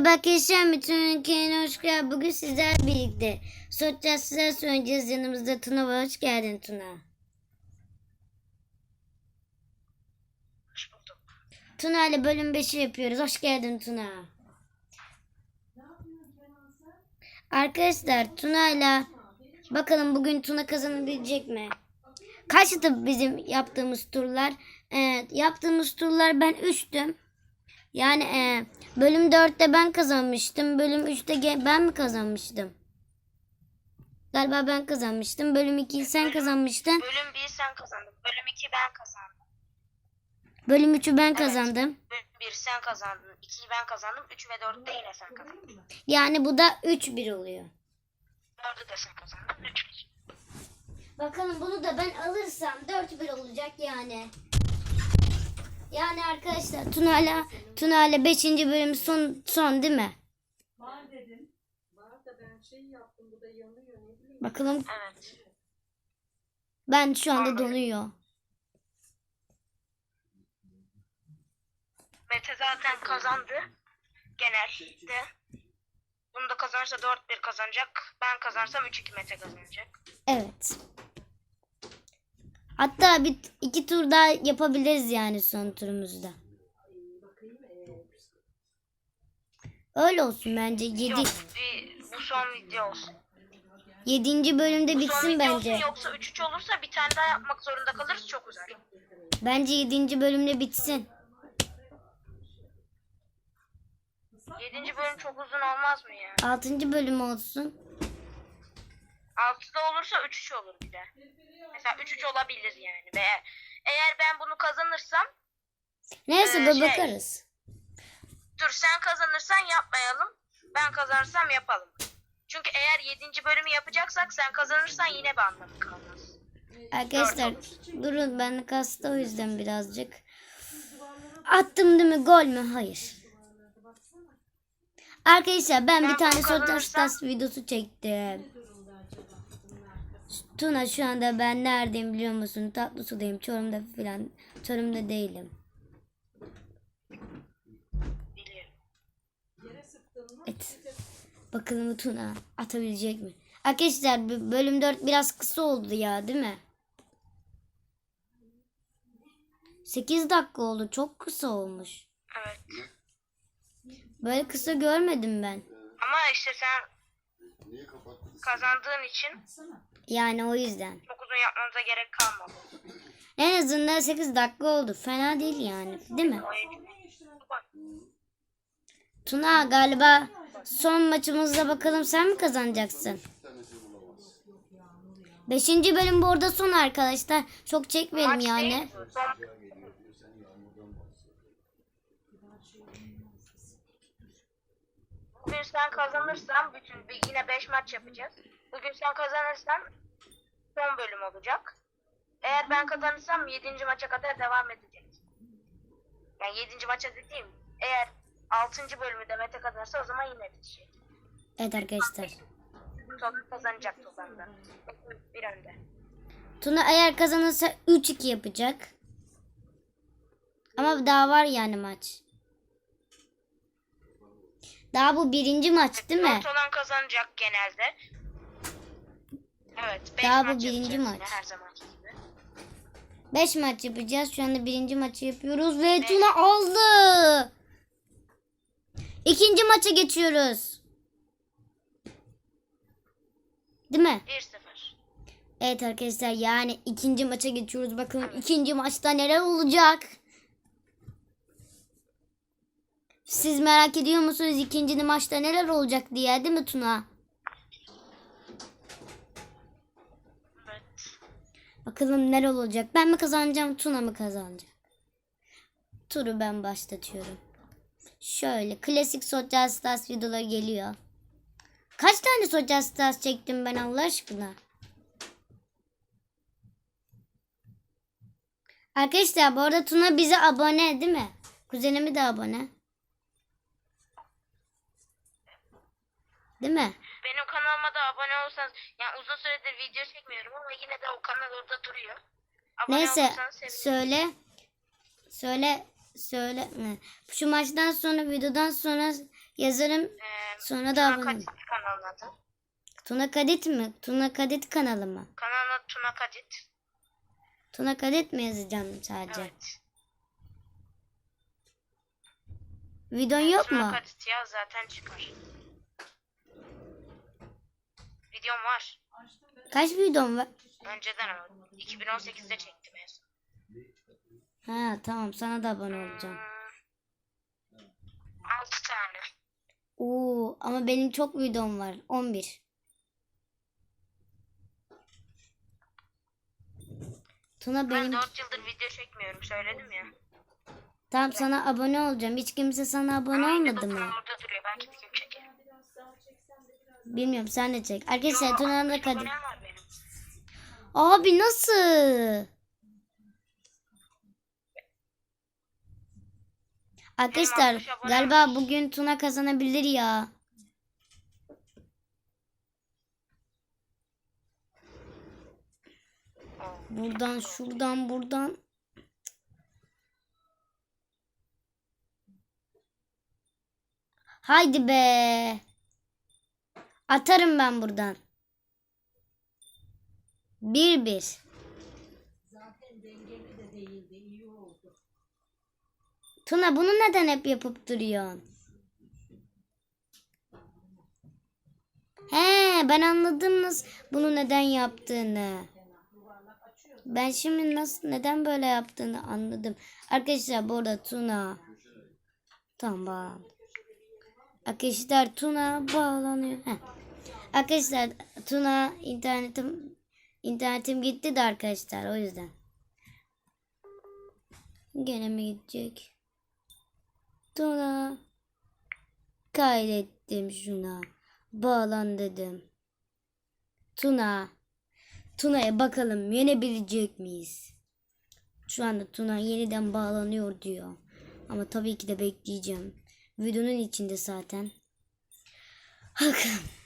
Merhaba arkadaşlar, bütün ülkenin hoş geldin. Bugün sizler birlikte sosyal sizler söyleyeceğiz. Yanımızda Tuna var. Hoş geldin Tuna. Hoş bulduk. Tuna ile bölüm 5'i yapıyoruz. Hoş geldin Tuna. Arkadaşlar Tuna ile bakalım bugün Tuna kazanabilecek mi? Kaçtı bizim yaptığımız turlar? Evet, yaptığımız turlar ben 3'tüm. Yani e, bölüm 4'te ben kazanmıştım. Bölüm 3'te ge- ben mi kazanmıştım? Galiba ben kazanmıştım. Bölüm 2'yi sen kazanmıştın. Bölüm 1 sen kazandın. Bölüm 2 ben kazandım. Bölüm 3'ü ben kazandım. Bölüm 1 sen kazandın. 2'yi ben kazandım. 3 ve 4'te yine sen kazandın. Yani bu da 3-1 oluyor. 4'ü de sen kazandın. 3 Bakalım bunu da ben alırsam 4-1 olacak yani. Yani arkadaşlar Tuna'yla Tuna'yla 5. bölüm son son değil mi? Var dedim. Var da ben şey yaptım bu da yanıyor ne bileyim. Bakalım Evet. ben şu anda donuyor. Mete zaten kazandı. Genelde. Bunu da kazanırsa 4-1 kazanacak. Ben kazansam 3-2 Mete kazanacak. Evet. Hatta bir iki tur daha yapabiliriz yani son turumuzda. Öyle olsun bence. 7 Yok bir, bu son video olsun. 7. bölümde Bu son bitsin video bence. olsun yoksa 3-3 olursa bir tane daha yapmak zorunda kalırız. Çok uzar. Bence 7. bölümde bitsin. 7. bölüm çok uzun olmaz mı ya? 6. bölüm olsun. 6'da olursa 3-3 olur bir de. Mesela 3-3 olabilir yani. Ve eğer ben bunu kazanırsam Neyse Ee, bir şey- bakarız. dur sen kazanırsan yapmayalım. Ben kazanırsam yapalım. Çünkü eğer 7. bölümü yapacaksak sen kazanırsan yine bir anlamı kalmaz. Arkadaşlar durun ben kasta o yüzden birazcık. Attım değil mi gol mü? Hayır. Arkadaşlar ben bir Ben tane Sotar kazanırsam- Stars videosu çektim. Tuna şu anda ben neredeyim biliyor musun? Tatlı sudayım. Çorum'da falan. Çorum'da değilim. Biliyorum. Evet. Bakalım Tuna atabilecek mi? Arkadaşlar bölüm 4 biraz kısa oldu ya değil mi? 8 dakika oldu. Çok kısa olmuş. Evet. Böyle kısa görmedim ben. Ama işte sen kazandığın için Yani o yüzden. çok uzun yapmanıza gerek kalmadı. En azından 8 dakika oldu. Fena değil yani. Değil mi? Tuna galiba son maçımızda bakalım sen mi kazanacaksın? Beşinci bölüm bu arada son arkadaşlar. Çok çekmeyelim Maç yani. değil, Bugün sen kazanırsan bütün yine 5 maç yapacağız. Bugün sen kazanırsan son bölüm olacak. Eğer ben kazanırsam 7. maça kadar devam edecek. Yani 7. maça dediğim eğer 6. bölümü de Mete kazanırsa o zaman yine bitecek. Evet arkadaşlar. Sonra kazanacak toplamda. Bir önde. Tuna eğer kazanırsa 3-2 yapacak. Ama daha var yani maç. Daha bu birinci maç değil mi? Dört olan kazanacak genelde. Evet. beş Daha bu birinci yapacağız yine maç. Her zaman gibi. 5 maç yapacağız. Şu anda birinci maçı yapıyoruz ve Tuna aldı. İkinci maça geçiyoruz. Değil mi? 1-0. Evet arkadaşlar yani ikinci maça geçiyoruz. Bakın ikinci maçta neler olacak? Siz merak ediyor musunuz ikinci maçta neler olacak diye değil mi Tuna? Bakalım neler olacak. Ben mi kazanacağım Tuna mı kazanacak? Turu ben başlatıyorum. Şöyle klasik Social Stars videoları geliyor. Kaç tane Social Stars çektim ben Allah aşkına? Arkadaşlar bu arada Tuna bize abone değil mi? Kuzenimi de abone. Değil mi? Benim kanalıma da abone olsanız yani uzun süredir video çekmiyorum ama yine de o kanal orada duruyor. Abone Neyse söyle. Söyle söyle. ne? Şu maçtan sonra videodan sonra Yazarım Ee, sonra da Tuna abone adı. Tuna Kadit mi? Tuna Kadit kanalı mı? Kanalın adı Tuna Kadit. Tuna Kadit mi yazacağım sadece? Evet. Videon yok Tuna mu? Kadit yaz zaten çıkar. Videom var. Kaç videon var? Önceden o. 2018'de çektim en son. Ha tamam sana da abone olacağım. Hmm. 6 tane. Oo ama benim çok videom var. 11. Tuna Ben benim 4 yıldır video çekmiyorum söyledim ya. Tamam sana abone olacağım. Hiç kimse sana abone Ama yine olmadı mı? Orada duruyor. Belki bir gün çekerim. Bilmiyorum sen de çek. Arkadaşlar Tuna'nın benim. Abi nasıl? Arkadaşlar galiba bugün Tuna kazanabilir ya. Buradan şuradan buradan. Haydi be. Atarım ben buradan. Bir bir. Zaten dengeli de değildi. iyi oldu. Tuna bunu neden hep yapıp duruyorsun? He ben anladım nasıl bunu neden yaptığını. Ben şimdi nasıl neden böyle yaptığını anladım. Arkadaşlar bu arada Tuna. Tamam. Arkadaşlar Tuna bağlanıyor. Heh. Arkadaşlar Tuna internetim internetim gitti de arkadaşlar o yüzden. Gene mi gidecek? Tuna. Kaydettim şuna. Bağlan dedim. Tuna. Tuna'ya bakalım yenebilecek miyiz? Şu anda Tuna yeniden bağlanıyor diyor. Ama tabii ki de bekleyeceğim. Videonun içinde zaten. Bakalım.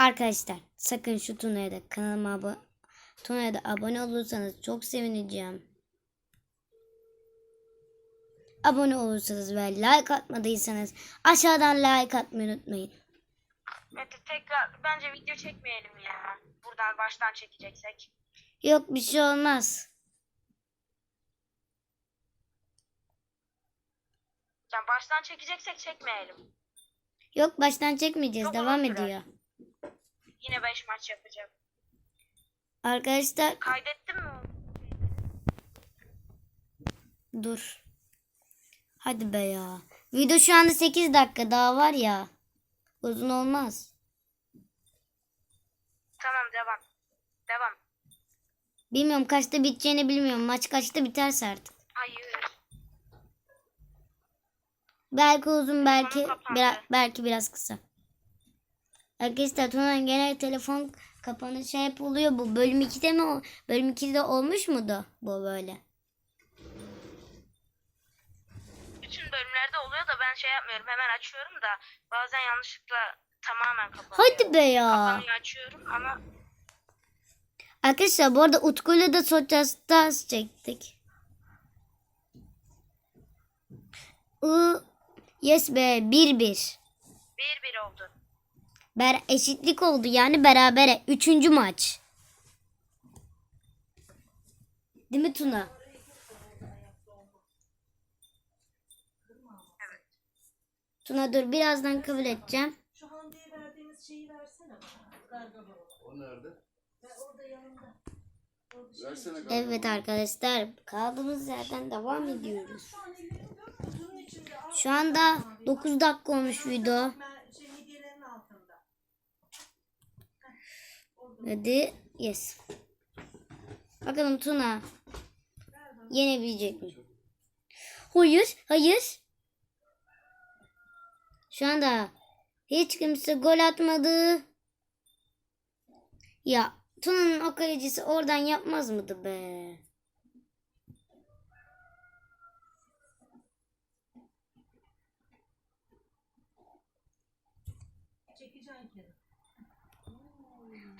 Arkadaşlar sakın şu Tuna'ya da kanalıma abone Tuna'ya da abone olursanız çok sevineceğim. Abone olursanız ve like atmadıysanız aşağıdan like atmayı unutmayın. Mete tekrar bence video çekmeyelim ya. Buradan baştan çekeceksek. Yok bir şey olmaz. Yani baştan çekeceksek çekmeyelim. Yok baştan çekmeyeceğiz. Çok Devam ediyor. Yine 5 maç yapacağım. Arkadaşlar Kaydettin mi? dur. Hadi be ya. Video şu anda 8 dakika daha var ya. Uzun olmaz. Tamam devam. Devam. Bilmiyorum kaçta biteceğini bilmiyorum. Maç kaçta biterse artık. Hayır. Belki uzun belki biraz, belki biraz kısa. Arkadaşlar Tuna'nın genel telefon kapanışı hep oluyor bu. Bölüm 2'de mi? Bölüm 2'de olmuş muydu bu böyle? Bütün bölümlerde oluyor da ben şey yapmıyorum. Hemen açıyorum da bazen yanlışlıkla tamamen kapanıyor. Hadi be ya. Kapanıyor açıyorum ama Arkadaşlar bu arada Utku'yla da Social Stars çektik. I, yes be 1-1. 1-1 oldu. Ber eşitlik oldu yani berabere. Üçüncü maç. Değil mi Tuna? Tuna dur birazdan kabul edeceğim. Şu Hande'ye verdiğimiz şeyi versene bana. O nerede? Ben orada yanında. Orada şey- Versene. Evet arkadaşlar kaldığımız yerden devam ediyoruz. Şu anda 9 dakika olmuş video. Ben şey midyelerin altında. Hadi yes. Bakalım Tuna yenebilecek mi? Hayır, hayır. Şu anda hiç kimse gol atmadı. Ya Tuna'nın o kalecisi oradan yapmaz mıydı be?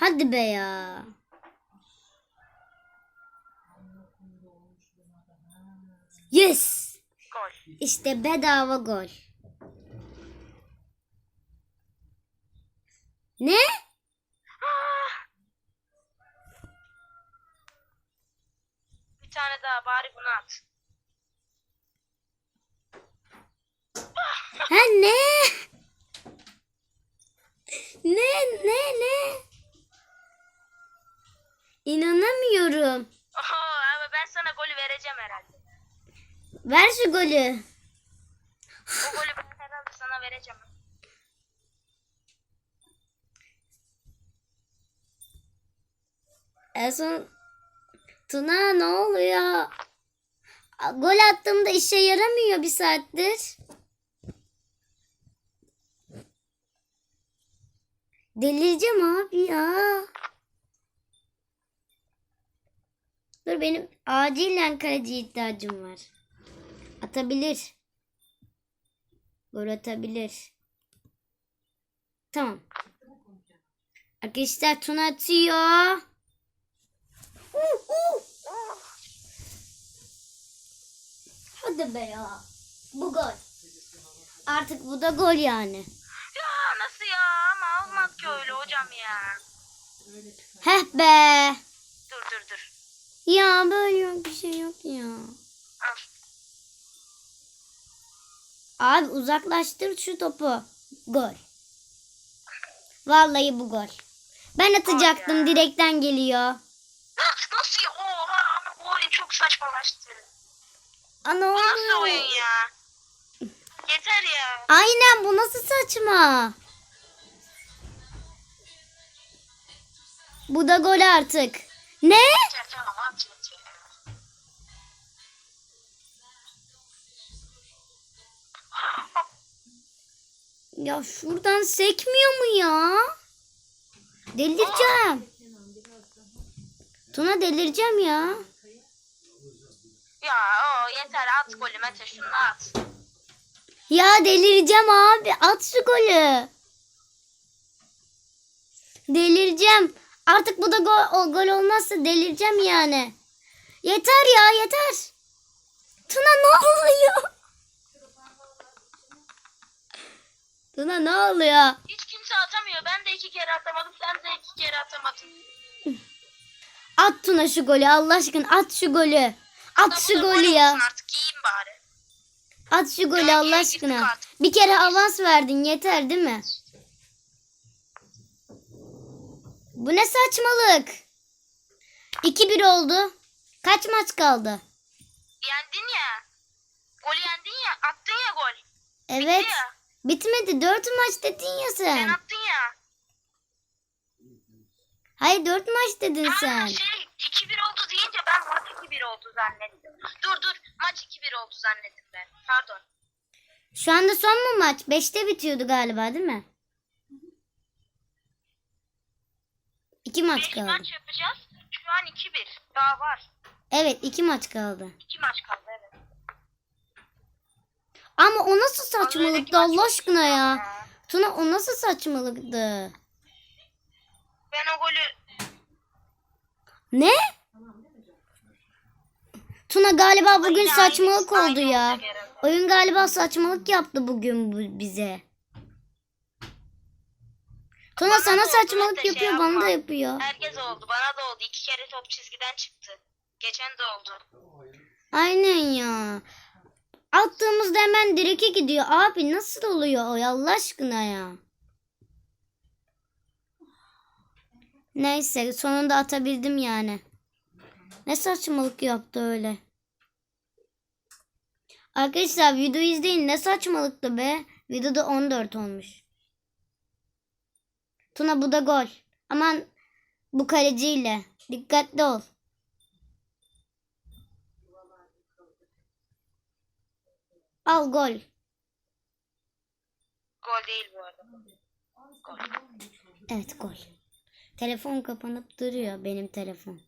Hadi be ya. Yes. Gol. İşte bedava gol. Ne? Bir tane daha bari bunu at. Ha ne? Ne ne ne? İnanamıyorum. Oho, ama ben sana golü vereceğim herhalde. Ver şu golü. O golü ben herhalde sana vereceğim. En son Tuna ne oluyor? Gol attığımda işe yaramıyor bir saattir. Delireceğim abi ya. Dur benim acilen kaleci ihtiyacım var. Atabilir. Gol atabilir. Tamam. Arkadaşlar Tuna atıyor. Hadi be ya. Bu gol. Artık bu da gol yani. Ya nasıl ya? Ama olmaz ki öyle hocam ya. Heh be. Dur dur dur. Ya böyle yok bir şey yok ya. Abi uzaklaştır şu topu. Gol. Vallahi bu gol. Ben atacaktım ya. direkten geliyor. Nasıl, nasıl ya? Oha ama bu oyun çok saçmalaştı. Ana Bu nasıl oyun ya? Yeter ya. Aynen bu nasıl saçma? Bu da gol artık. Ne? Ya şuradan sekmiyor mu ya? Delireceğim. Tuna delireceğim ya. Ya o yeter at golü Mete şunu at. Ya delireceğim abi. At şu golü. Delireceğim. Artık bu da gol, gol olmazsa delireceğim yani. Yeter ya yeter. Tuna ne oluyor? Tuna ne oluyor? Hiç kimse atamıyor. Ben de iki kere atamadım. Sen de iki kere atamadın. At Tuna şu golü Allah aşkına at şu golü. At Da şu golü gol ya. Artık yiyeyim bari. At şu golü Allah aşkına. Bir kere avans verdin yeter değil mi? Bu ne saçmalık? 2-1 oldu. Kaç maç kaldı? Yendin ya. Golü yendin ya. Attın ya gol. Evet. ya. Bitmedi. 4 maç dedin ya Sen sen. attın ya. Hayır 4 maç dedin Ha, sen. şey 2-1 oldu deyince ben maç 2-1 oldu zannettim. Dur dur maç 2-1 oldu zannettim ben. Pardon. Şu anda son mu maç? 5'te bitiyordu galiba değil mi? 2 maç 5 kaldı. maç yapacağız. Şu an 2-1. Daha var. Evet 2 maç kaldı. 2 maç kaldı evet. Ama o nasıl saçmalıktı Allah aşkına ya. Tuna o nasıl saçmalıktı? Ben o golü Ne? Tuna galiba bugün Yine saçmalık aynı- oldu aynı ya. Oyun galiba saçmalık yaptı bugün bu bize. Tuna Bana sana saçmalık şey yapıyor, bana da yapıyor. Herkes oldu. Bana da oldu. İki kere top çizgiden çıktı. Geçen de oldu. Aynen ya. Attığımızda hemen direke gidiyor. Abi nasıl oluyor o ya Allah aşkına ya. Neyse sonunda atabildim yani. Ne saçmalık yaptı öyle. Arkadaşlar video izleyin ne saçmalıktı be. Videoda 14 olmuş. Tuna bu da gol. Aman bu kaleciyle. Dikkatli ol. Al gol. Gol değil bu arada. Gol. Evet gol. Telefon kapanıp duruyor benim telefon.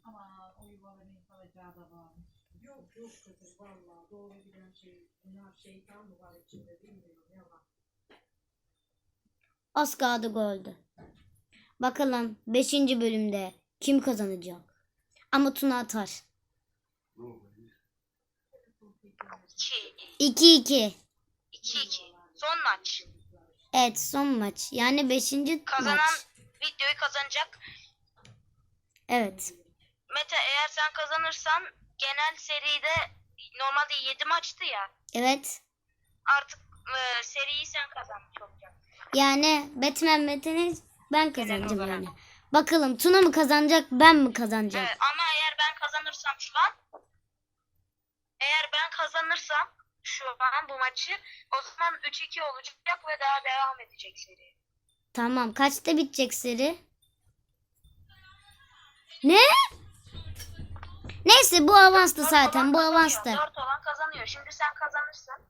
Az kaldı goldü. Bakalım 5. bölümde kim kazanacak? Ama Tuna atar. 2 2-2. 2 2. Son maç. Evet son maç. Yani 5. Kazanan maç. videoyu kazanacak. Evet. Mete eğer sen kazanırsan genel seride normalde 7 maçtı ya. Evet. Artık e, seriyi sen kazanmış olacaksın. Yani Batman Metin'i ben kazanacağım yani. Bakalım Tuna mı kazanacak ben mi kazanacağım? Evet, ama eğer ben kazanırsam şu an eğer ben kazanırsam şu an bu maçı o zaman 3-2 olacak ve daha devam edecek seri. Tamam kaçta bitecek seri? Ne? Neyse bu avanstı zaten bu avanstı. Dört olan kazanıyor. Şimdi sen kazanırsan.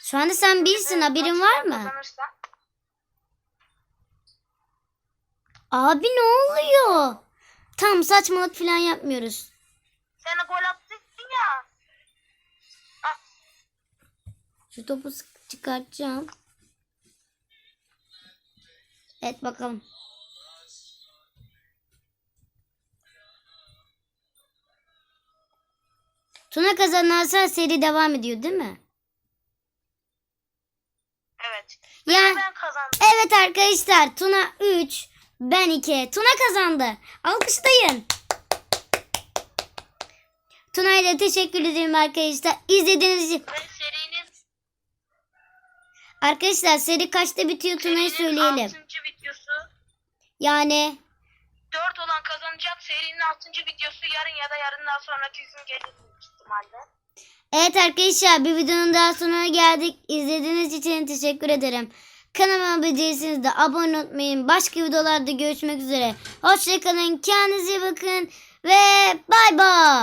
Şu anda sen bilsin haberin var mı? Kazanırsan, Abi ne oluyor? Tam saçmalık falan yapmıyoruz. sen gol attın ya. Ah, Şu topu çıkartacağım. Evet bakalım. Tuna kazanırsa seri devam ediyor değil mi? evet. Ya Ben kazandım. evet arkadaşlar Tuna 3 ben 2 Tuna kazandı. Alkışlayın. Tuna ile teşekkür ederim arkadaşlar. İzlediğiniz için. Arkadaşlar seri kaçta bitiyor serinin söyleyelim. 6. videosu. Yani 4 olan kazanacak. Serinin 6. videosu yarın ya da yarından sonraki gün gelir ihtimalle. Evet arkadaşlar bir videonun daha sonuna geldik. İzlediğiniz için teşekkür ederim. Kanalıma abone de abone unutmayın. Başka videolarda görüşmek üzere. Hoşçakalın. Kendinize iyi bakın. Ve bay bay.